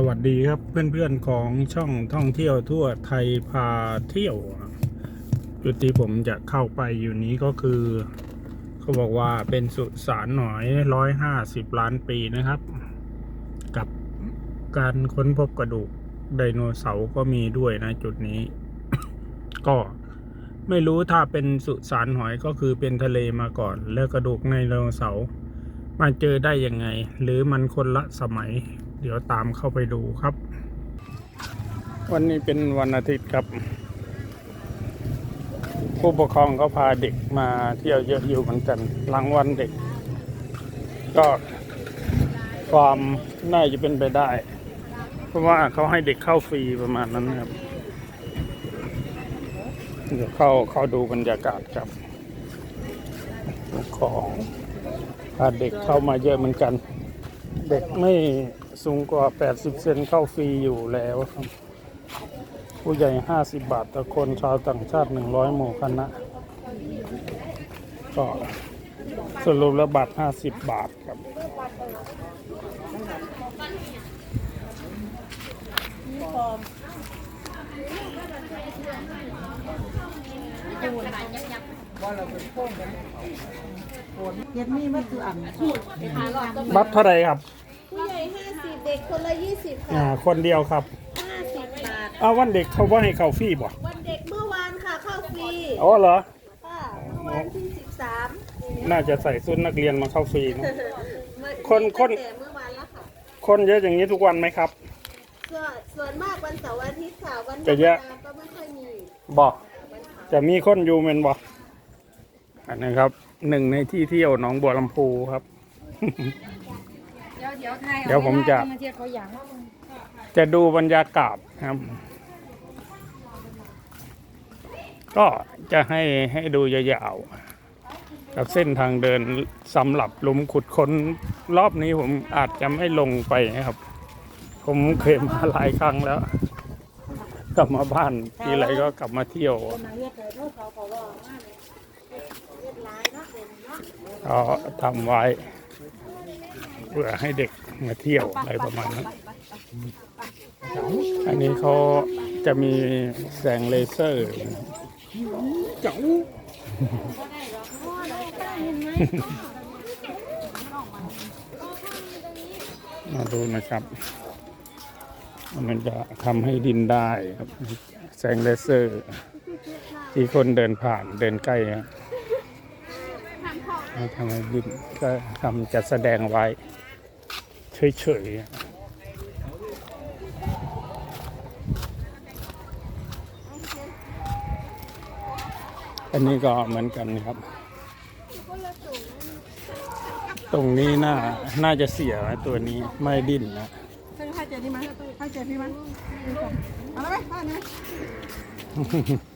สวัสดีครับเพื่อนๆของช่องท่องเที่ยวทั่วไทยพาเที่ยวจุดที่ผมจะเข้าไปอยู่นี้ก็คือ เขาบอกว่าเป็นสุสานหน่อยร้อยห้าสิบล้านปีนะครับ กับการค้นพบกระดูกไดโนเสาร์ก็มีด้วยนะจุดนี้ ก็ไม่รู้ถ้าเป็นสุสานหอยก็คือเป็นทะเลมาก่อน แล้วกระดูกไดโนเสาร์มาเจอได้ยังไง หรือมันคนละสมัย ดี๋ยวตามเข้าไปดูครับ วันนี้เป็นวันอาทิตย์ครับ ผู้ปกครองก็พาเด็กมาเที่ยวเยอะอยู่เหมือนกัน หลังวันเด็ก ก็ความน่าจะเป็นไปได้ เพราะว่าเขาให้เด็กเข้าฟรีประมาณนั้นนะครับเดี๋ยวเข้าเข้าดูบรรยากาศครับผู้ปกครองพาเด็กเข้ามาเยอะเหมือนกัน เด็กไม่ สูงกว่า 80 เซนเข้าฟรีอยู่แล้วครับ ผู้ใหญ่ 50 บาทต่อคนชาวต่างชาติ 100 หมู่คณะ ก็สรุปแล้วบัตร 50 บาทครับเย็ดมีมาคืออ่ำบัตรเท่าไหรครับ ผู้ใหญ่ห้าสิบ เด็กคนละยี่สิบอ่าค่ะคนเดียวครับ ห้าสิบบาท เอาวันเด็กเขาว่าให้เข้าฟรีบ่วันเด็กเมื่อวานค่ะเข้าฟรีอ๋อเหรอ ค่ะเมื่อวานที่สิบสามน่าจะใส่ชุดนักเรียนมาเข้าฟรีนะคนคน แต่เมื่อวานแล้วค่ะคนเยอะอย่างนี้ทุกวันไหมครับ ส่วนส่วนมากวันเสาร์วันอาทิตย์ค่ะวันธรจะรมเยอะ ดาก็ไม่ค่อยมีบอกวันเสาร์จะมีคนอยู่เมนบอกอันนี้ครับหนึ่งในที่เที่ยวหนองบัวลำพูครับ เดี๋ยวผมจะจะดูบรรยากาศครับ ก็จะให้ให้ดูยาวๆกับเส้นทางเดินสำหรับหลุมขุดค้นรอบนี้ผมอาจจะไม่ลงไปนะครับ ผมเคยมาหลายครั้งแล้ว กลับมาบ้านทีไรก็กลับมาเที่ยวเขาทำไว้ เพื่อให้เด็กมาเที่ยวอะไรประมาณนั้น อันนี้เขาจะมีแสงเลเซอร์เจ๋ามาดูนะครับ มันจะทำให้ดินได้ครับ แสงเลเซอร์ ที่คนเดินผ่านเดินใกล้ครับไม่ ทำให้ดินก็ทำจัดแสดงไว้เฉยๆ อันนี้ก็เหมือนกันครับ ตรงนี้น่า น่าจะเสียนะตัวนี้ไม่ดิ้นนะให้ให้เจนี่มั้ยให้เจนี่มั้ยเอาละไหมบ้านนี้ส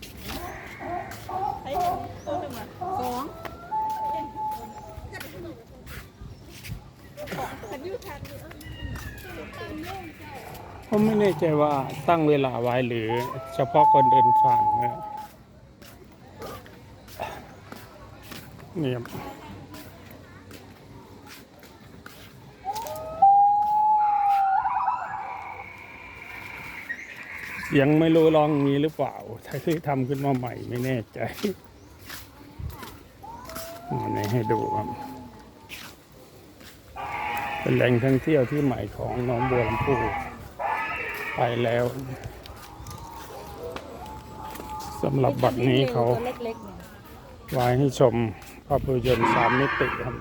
ผมไม่แน่ใจว่าตั้งเวลาไว้หรือเฉพาะคนเดินผ่านนะเนี่ยครังไม่รู้ร้องมีหรือเปล่า ถ้าที่ทำขึ้นมาใหม่ไม่แน่ใจอันนี้ให้ดูครับ เป็นแหล่งท่องเที่ยวที่ใหม่ของหน้องบัวลำพูไปแล้วสำหรับบัตรนี้เขาวเล็กๆเนี่ยไว้ให้ชมภาพยนตร์สามมิติครับ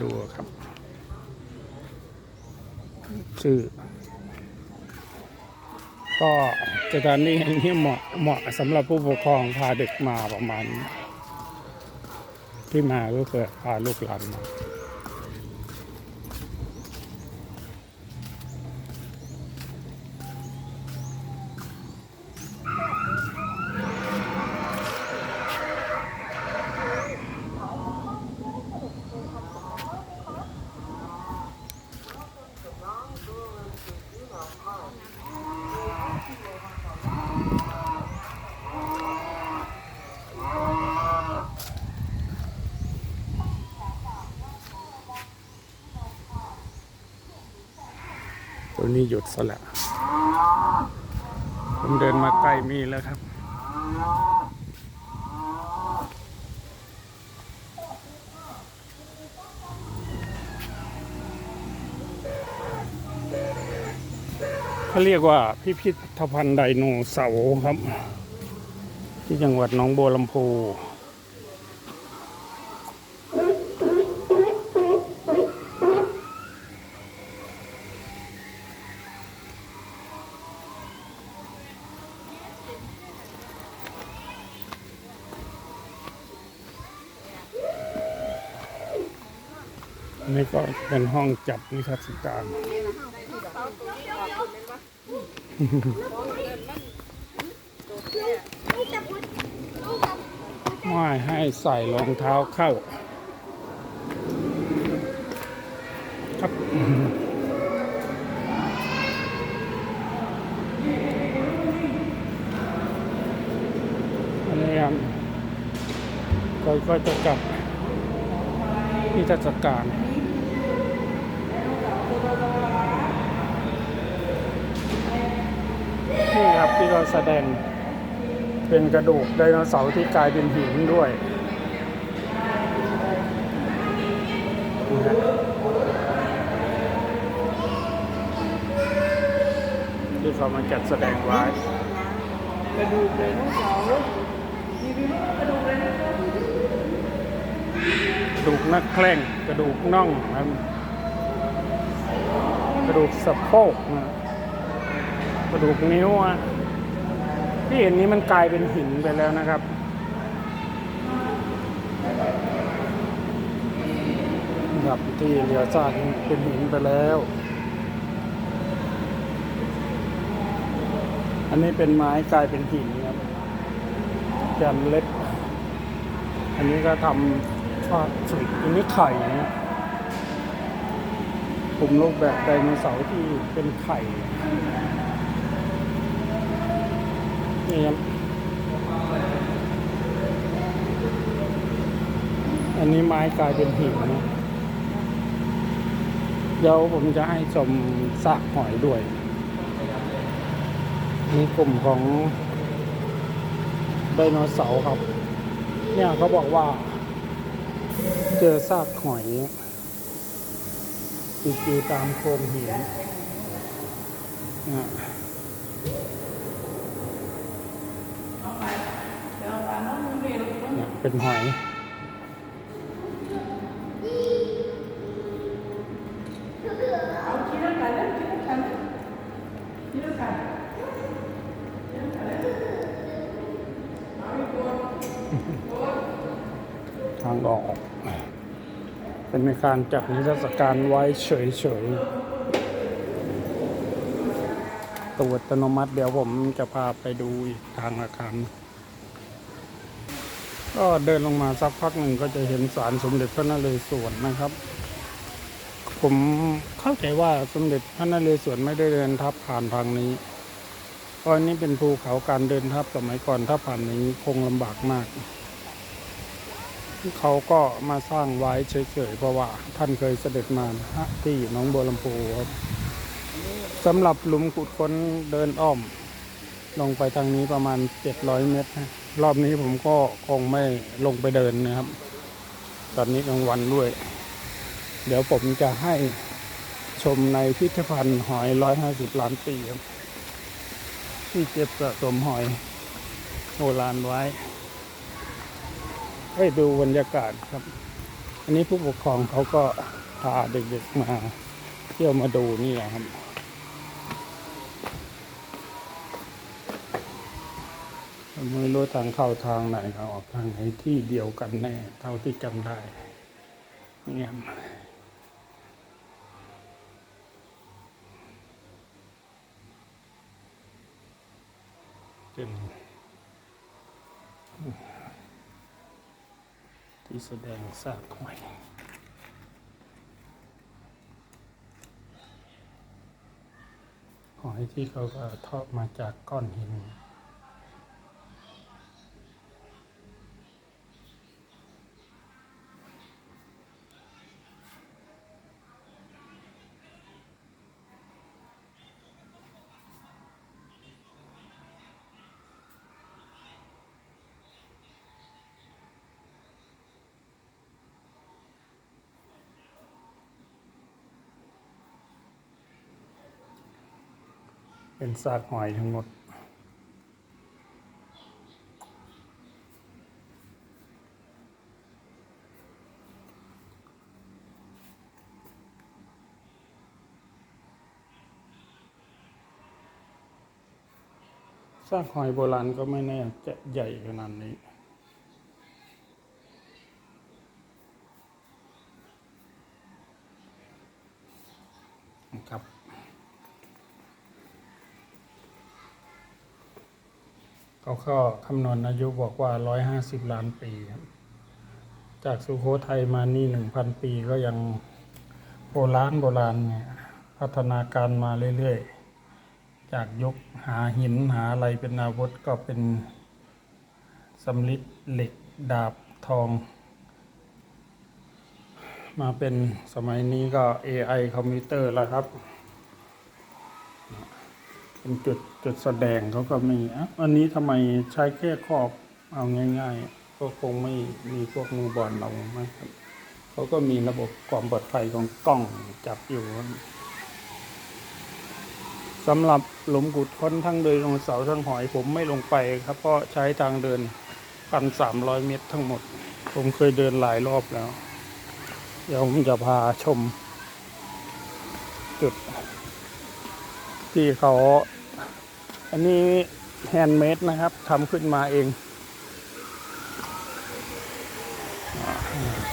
ดูครับ ชื่อ ก็สถานที่แห่งนี้เหมาะเหมาะสำหรับผู้ปกครองพาเด็กมาประมาณ ที่มาก็คือพาลูกหลานมา หยุดซะแล้วผมเดินมาใกล้มีแล้วครับ เขาเรียกว่าพิพิธภัณฑ์ไดโนเสาร์ครับ ที่จังหวัดหนองบัวลำพู เป็นห้องจัดนิทรรศการ ไม่ให้ใส่รองเท้าเข้า ครับ อันนี้ครับก็ก็จะกลับนิทรรศการ นี่ครับที่เราแสดงเป็นกระดูกไดโนเสาร์ที่กลายเป็นหินด้วยนี่ฮะที่เขามาจัดแสดงไว้กระดูกไดโนเสาร์มีกระดูกไดโนเสาร์กระดูกนักแข้งกระดูกน่องนะครับกระดูกสะโพกนะกระดูกนิ้วอะ ที่เห็นนี้มันกลายเป็นหินไปแล้วนะครับ ครับที่เหลือซากเป็นหินไปแล้ว อันนี้เป็นไม้กลายเป็นหินครับแกนเล็ก อันนี้ก็ทำฟาดสุดอันนี้ไข่นะกลุ่มรูปแบบไดโนเสาร์ที่เป็นไข่ นี่ครับ อันนี้ไม้กลายเป็นหินนะเดี๋ยวผมจะให้ชมซากหอยด้วยมีกลุ่มของไดโนเสาร์ครับ เนี่ยเขาบอกว่า เจอซากหอยติดอยู่ตามโครงหินเนี่ยเนี่ยเป็นหอย เอาคิดแล้วกันแล้วคิดแล้วกันคิ ดแล้วกันทางออก เป็นในการจัดนิทรรศการไว้เฉยๆตัวอัตโนมัติเดี๋ยวผมจะพาไปดูอีกทางอาคาร ก็เดินลงมาสักพักหนึ่งก็จะเห็นศาลสมเด็จพระนเรศวรนะครับ ผมเข้าใจว่าสมเด็จพระนเรศวรไม่ได้เดินทับผ่านทางนี้เพราะอันนี้เป็นภูเขาการเดินทับสมัยก่อนถ้าผ่านอย่างนี้คงลำบากมากเขาก็มาสร้างไว้เฉยๆเพราะว่าท่านเคยเสด็จมาฮะที่หนองบัวลำพูครับสำหรับหลุมขุดค้นเดินอ้อม ลงไปทางนี้ประมาณ 700 เมตรนะ รอบนี้ผมก็คงไม่ลงไปเดินนะครับ ตอนนี้กลางวันด้วย เดี๋ยวผมจะให้ชมในพิพิธภัณฑ์หอย150ล้านปีครับ ที่เก็บสะสมหอยโบราณไว้ให้ดูบรรยากาศครับ อันนี้ผู้ปกครองเขาก็พาเด็กๆมา เที่ยวมาดูนี่แหละครับ ไม่รู้ทางเข้าทางไหนเขาออกทางไหนที่เดียวกันแน่ เท่าที่จำได้เนี่ยครับเป็นที่แสดงซากหอยหอยที่เขาก็ทอดมาจากก้อนหิน เป็นซากหอยทั้งหมด ซากหอยโบราณก็ไม่แน่จะใหญ่ขนาดนี้ เขาก็คำนวณอายุบอกว่า150ล้านปีครับ จากสุโขทัยมานี่1,000ปีก็ยังโบราณโบราณเนี่ยพัฒนาการมาเรื่อยๆ จากยกหาหินหาอะไรเป็นอาวุธก็เป็นสำลิดเหล็กดาบทอง มาเป็นสมัยนี้ก็ AI คอมพิวเตอร์แล้วครับ เป็นจุดจุดแสดงเขาก็มีอะอันนี้ทำไมใช้แค่ครอบเอาง่าย ๆ ก็คงไม่มีพวกมือบอลเรามากครับเขาก็มีระบบความปลอดภัยของกล้องจับอยู่สำหรับหลุมกุดค้นทั้งเดินลงเสาทั้งหอยผมไม่ลงไปครับ เพราะใช้ทางเดินพันสามร้อยเมตรทั้งหมด ผมเคยเดินหลายรอบแล้ว เดี๋ยวผมจะพาชม จุด ที่เขา อันนี้แฮนด์เมดนะครับทำขึ้นมาเอง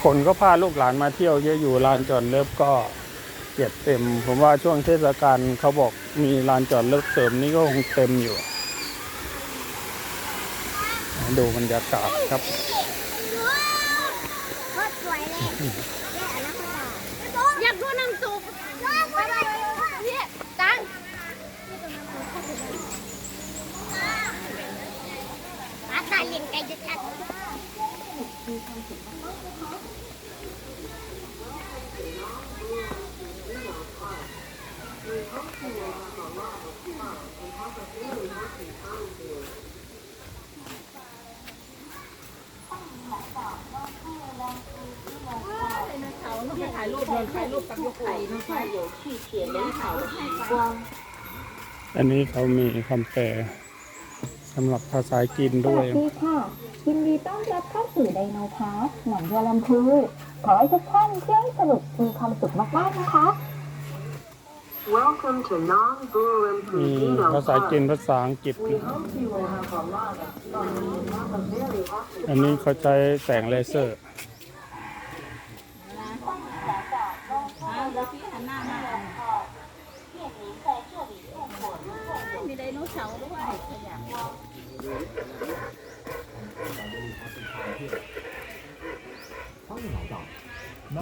คนก็พาลูกหลานมาเที่ยวเยอะอยู่ลานจอดเลิฟก็เก็บเต็ม ผมว่าช่วงเทศกาลเขาบอกมีลานจอดเลิฟเสริมนี่ก็คงเต็มอยู่ ดูบรรยากาศครับสวยเลยแย่นะคุณอยากดูน้ำซุปเนี่ยตัง อาตาเลี้ยงไก่จะชัดอันนี้เขามีคำแปล สำหรับภาษาจีนสด้ววัยสดีค่ะ ยินดีต้อนรับเข้าสู่ไดโนพาร์คหนองบัวลำพูขอให้ทุกท่านเที่ยวให้สนุกมีความสุขมากๆนะคะ Welcome to Nong Burim มี Pudino ภาษา Park. จีนภาษาอังกฤษ We hope you will have a lot of fun and have a very happy อันนี้เขาใช้แสงเลเซอร์มีไดโนเสาร์ด้วยขยะ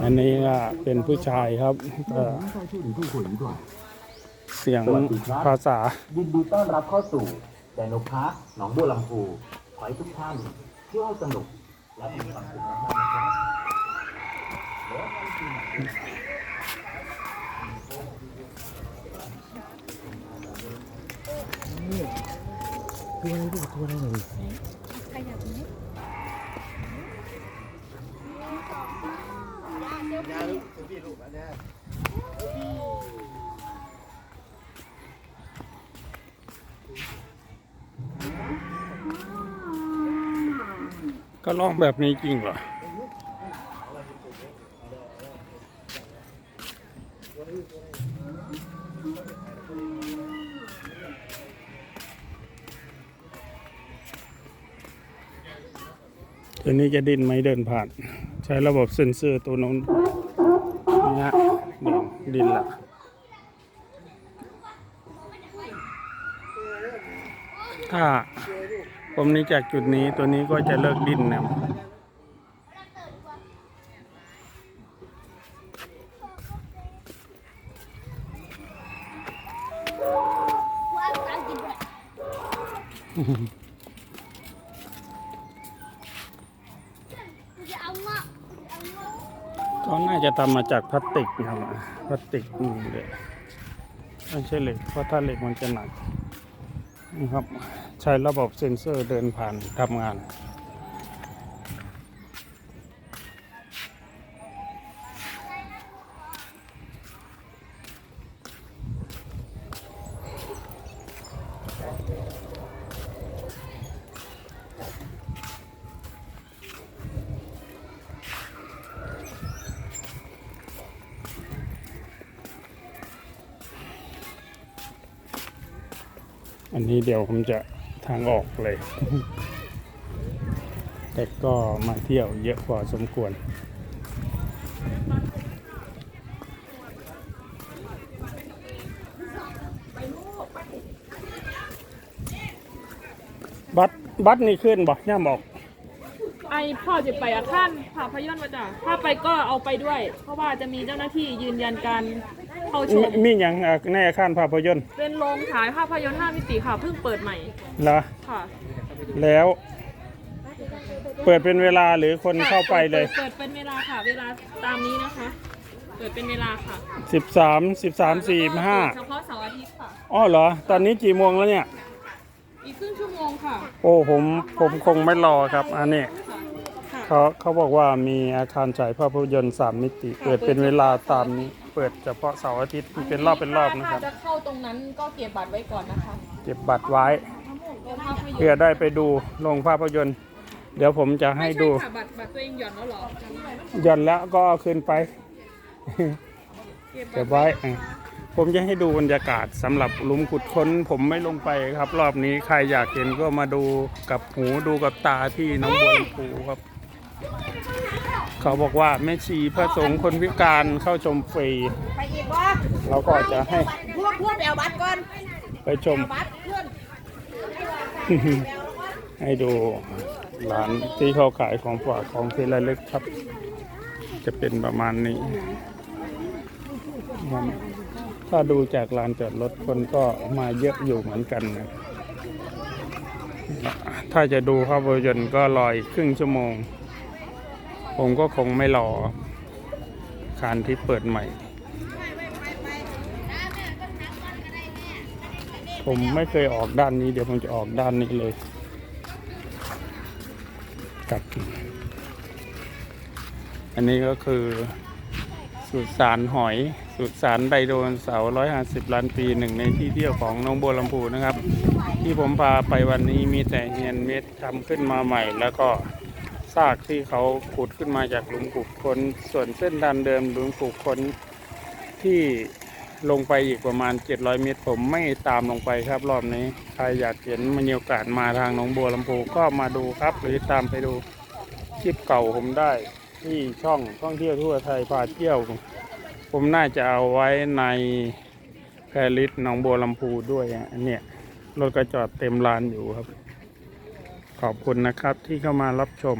อั นนี้ก็เป็นผู้ชายครับก็เสียงภาษา ยินดีต้อนรับเข้าสู่ไดโนพาร์คหนองบัวลำพูขอให้ทุกท่านเที่ยวให้สนุก และมีความสุขมากๆนะครับก็ร้อ ก็ลองแบบนี้จริงเหรอ ตัวนี้จะดิ้นไหมเดินผ่าน ช้ระบบเซ็นเซอร์ตัวนู้นนี่ฮะดินละถ้าผมนี้จากจุดนี้ตัวนี้ก็จะเลิกดิ้นนะ ก็น่าจะทำมาจากพลาสติกนะครับพลาสติกนี่เลยไม่ใช่เหล็กเพราะถ้าเหล็กมันจะหนักนะครับ ใช้ระบบเซ็นเซอร์เดินผ่านทำงาน อันนี้เดี๋ยวผมจะทางออกเลย แต่ก็มาเที่ยวเยอะพอสมควร บัตรบัตรนี่ขึ้นบอกย่าบอก ไอพ่อจะไปอาคารภาพยนต์มาจ้ะถ้าไปก็เอาไปด้วย เพราะว่าจะมีเจ้าหน้าที่ยืนยันการ เข้าชมีมมีอย่างอะในอาคารภาพยนตร์เป็นโรงฉายภาพยนตร์5มิติค่ะเพิ่งเปิดใหม่เหรอค่ะแล้ว เปิดเป็นเวลาหรือคนเข้าไปเลย เปิดเป็นเวลาค่ะ เวลาตามนี้นะคะ เปิดเป็นเวลาค่ะสิบสามสิบสามสี่ห้าเฉพาะเสาร์อาทิตย์ค่ะ อ๋อเหรอ ตอนนี้กี่โมงแล้วเนี่ย อีกครึ่งชั่วโมงค่ะโอ้ผมผมคงไม่รอครับ อันนี้ค่ะเขาเขาบอกว่ามีอาคารฉายภาพยนตร์สามมิติ เปิดเป็นเวลาตามนี้ เปิดเฉพาะเสาร์อาทิตย์เป็นรอบเป็นรอบนะครับ ถ้าจะเข้าตรงนั้นก็เก็บบัตรไว้ก่อนนะคะเก็บบัตรไว้โรงภาพยนตร์เพื่อได้ไปดูโรงภาพยนตร์ เดี๋ยวผมจะให้ดูไม่ใช่ค่ะบัตรบัตรตัวเองหย่อนแล้วเหรอหย่อนแล้วก็เอาคืนไป เก็บเก็บบัตรไว้อะผมจะให้ดูบรรยากาศสำหรับหลุมขุดค้น ผมไม่ลงไปครับ รอบนี้ใครอยากเห็นก็มาดูกับหูดูกับตาที่หน้องบัวลำพูครับ เขาบอกว่าแม่ชีพระสงฆ์คนพิการเข้าชมฟรี ไปอีกบ่เราก็จะให้พวกเพื่อนไปเอาบัตรก่อนไปชม บัตรเพื่อนให้ดูร้านที่เขาขายของฝากของที่ระลึกครับ จะเป็นประมาณนี้ครับถ้าดูจากลานจอดรถคนก็มาเยอะอยู่เหมือนกันนะถ้าจะดูภาพยนตร์ก็รออีกครึ่งชั่วโมง ผมก็คงไม่รอคานที่เปิดใหม่ ผมไม่เคยออกด้านนี้ เดี๋ยวผมจะออกด้านนี้เลยกับ อันนี้ก็คือสุสานหอยสุสานไดโดนเสาร์150ล้านปีหนึ่งในที่เที่ยวของน้องบัวลำพูนะครับ ที่ผมพาไปวันนี้มีแต่เฮียนเม็ดทำขึ้นมาใหม่แล้วก็ ซากที่เขาขุดขึ้นมาจากหลุมขุดค้น ส่วนเส้นทางเดิมหลุมขุดค้นที่ลงไปอีกประมาณ 700 เมตร ผมไม่ตามลงไปครับรอบนี้ ใครอยากเห็นมีโอกาสมาทางหนองบัวลำพูก็มาดูครับ หรือตามไปดูคลิปเก่าผมได้ ที่ช่องท่องเที่ยวทั่วไทยพาเที่ยว ผมน่าจะเอาไว้ในแพรลิสหนองบัวลำพูด้วยอะอันเนี่ยรถก็จอดเต็มลานอยู่ครับ ขอบคุณนะครับที่เข้ามารับชม